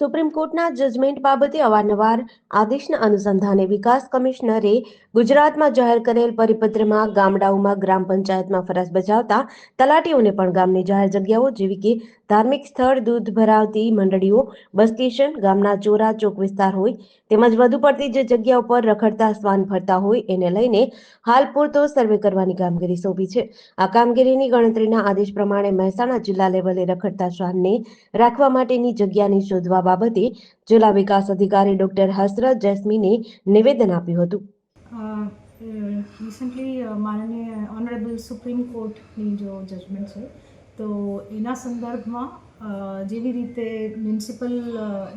Supreme કોર્ટના judgement બાબતે અવારનવાર આદેશના અનુસંધાને વિકાસ કમિશનરે ગુજરાતમાં જાહેર કરેલ પરિપત્રમાં ગામડાઓમાં ગ્રામ પંચાયતમાં ફરજ બજાવતા તલાટીઓને પણ ગામની જાહેર જગ્યાઓ જેવી કે ધાર્મિક સ્થળ દૂધ ભરાવતી મંડળીઓ, બસ સ્ટેશન, ગામના ચોરા, ચોક વિસ્તાર હોય, તેમજ વધુ પડતી જે જગ્યા ઉપર રખડતા શ્વાન ફરતા હોય, એને લઈને હાલ પૂરતો સર્વે કરવાની કામગીરી સોંપી છે. આ કામગીરીની ગણતરીના આદેશ પ્રમાણે મહેસાણા જિલ્લા લેવલે રખડતા શ્વાનને રાખવા માટેની જગ્યાની શોધવા બાબતે જિલ્લા વિકાસ અધિકારી ડોક્ટર હસરત જસ્મીને નિવેદન આપ્યું હતું. રિસન્ટલી માનનીય ઓનરેબલ સુપ્રીમ કોર્ટની જો જજમેન્ટ છે તો એના સંદર્ભમાં જેવી રીતે મ્યુનિસિપલ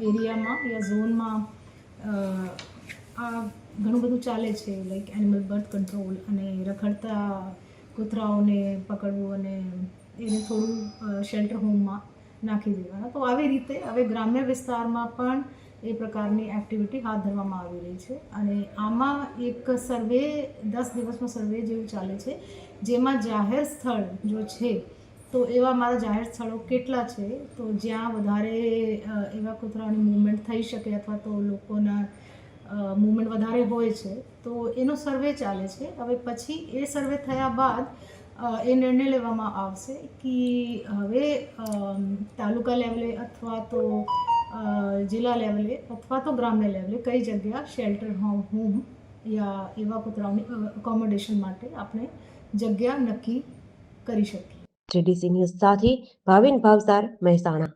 એરિયામાં યા ઝોનમાં આ ઘણું બધું ચાલે છે, લાઈક એનિમલ બર્થ કંટ્રોલ અને રખડતા કૂતરાઓને પકડવું અને એને થોડું શેલ્ટર હોમમાં નાખી દેવાના. તો આવી રીતે હવે ગ્રામ્ય વિસ્તારમાં પણ એ પ્રકારની એક્ટિવિટી હાથ ધરવામાં આવી રહી છે. અને આમાં એક સર્વે, દસ દિવસનો સર્વે જેવું ચાલે છે, જેમાં જાહેર સ્થળ જો છે તો એવા મારા જાહેર સ્થળો કેટલા છે? તો જ્યાં વધારે એવા કૂતરાઓની મૂવમેન્ટ થઈ શકે અથવા તો લોકોના મૂવમેન્ટ વધારે હોય છે. તો એનો સર્વે ચાલે છે. હવે પછી એ સર્વે થયા બાદ એ નિર્ણય લેવામાં આવશે કે હવે તાલુકા લેવલે અથવા તો જિલ્લા લેવલે અથવા તો ગ્રામ્ય લેવલે કઈ જગ્યા શેલ્ટર હોમ હોમ યા એવા કૂતરાઓની અકોમોડેશન માટે આપણે જગ્યા નક્કી કરી શકીએ. જીડીસી ન્યૂઝ સાથે ભાવિન ભાવસાર મહેસાણા.